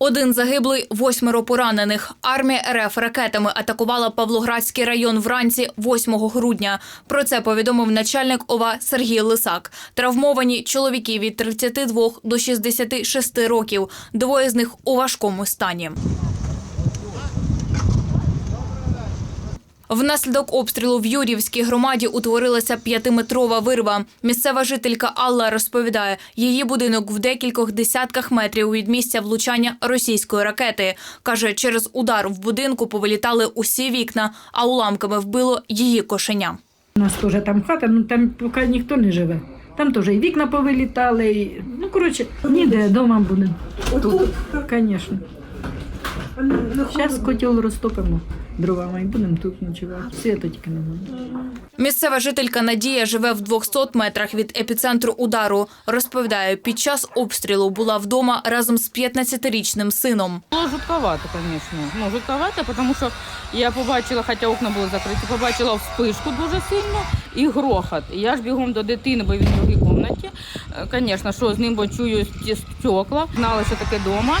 Один загиблий, восьмеро поранених. Армія РФ ракетами атакувала Павлоградський район вранці 8 грудня. Про це повідомив начальник ОВА Сергій Лисак. Травмовані чоловіки від 32 до 66 років. Двоє з них у важкому стані. Внаслідок обстрілу в Юрівській громаді утворилася п'ятиметрова вирва. Місцева жителька Алла розповідає, її будинок в декількох десятках метрів від місця влучання російської ракети. Каже, через удар в будинку повилітали усі вікна, а уламками вбило її кошеня. У нас теж там хата, ну там поки ніхто не живе. Там теж і вікна повилітали, і, ну коротше, ніде вдома будемо. Тут, звісно. Зараз котел розтопимо дровами і будемо тут ночувати. Світу тільки немає. Місцева жителька Надія живе в 200 метрах від епіцентру удару. Розповідає, під час обстрілу була вдома разом з 15-річним сином. Було жутковато, звісно. Ну, жутковато, тому що я побачила, хоча окна були закриті, побачила вспишку дуже сильно і грохот. Я ж бігом до дитини, бо він в другій кімнаті. Е, Звісно, що з ним бо чую стекла, знала, що таке вдома.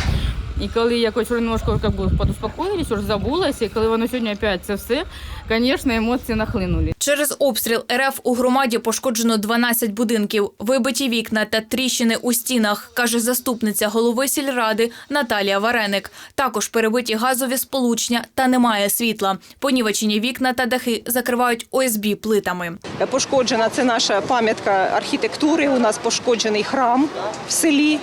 І коли якось вже немножко як би, подуспокоїлись, вже забулася, і коли воно сьогодні опять це все, звісно, емоції нахлинули. Через обстріл РФ у громаді пошкоджено 12 будинків, вибиті вікна та тріщини у стінах, каже заступниця голови сільради Наталія Вареник. Також перебиті газові сполучення та немає світла. Понівечені вікна та дахи закривають ОСБ плитами. Пошкоджена це наша пам'ятка архітектури. У нас пошкоджений храм в селі.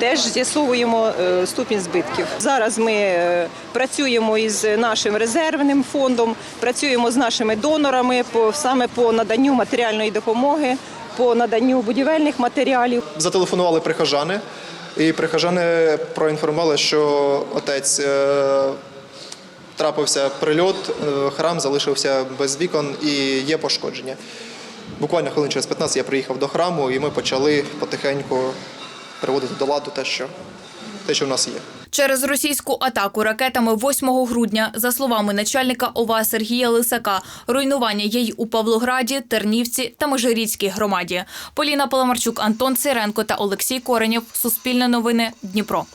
Теж з'ясовуємо е, ступінь збитків. Зараз ми е, працюємо із нашим резервним фондом, працюємо з нашими донорами саме по наданню матеріальної допомоги, по наданню будівельних матеріалів. Зателефонували прихожани, і прихожани проінформували, що отець е, трапився прильот, храм залишився без вікон і є пошкодження. Буквально хвилин через 15 я приїхав до храму, і ми почали потихеньку приводити до ладу те, що, те, що в нас є. Через російську атаку ракетами 8 грудня, за словами начальника ОВА Сергія Лисака, руйнування є й у Павлограді, Тернівці та Межиріцькій громаді. Поліна Паламарчук, Антон Сиренко та Олексій Коренєв. Суспільне новини. Дніпро.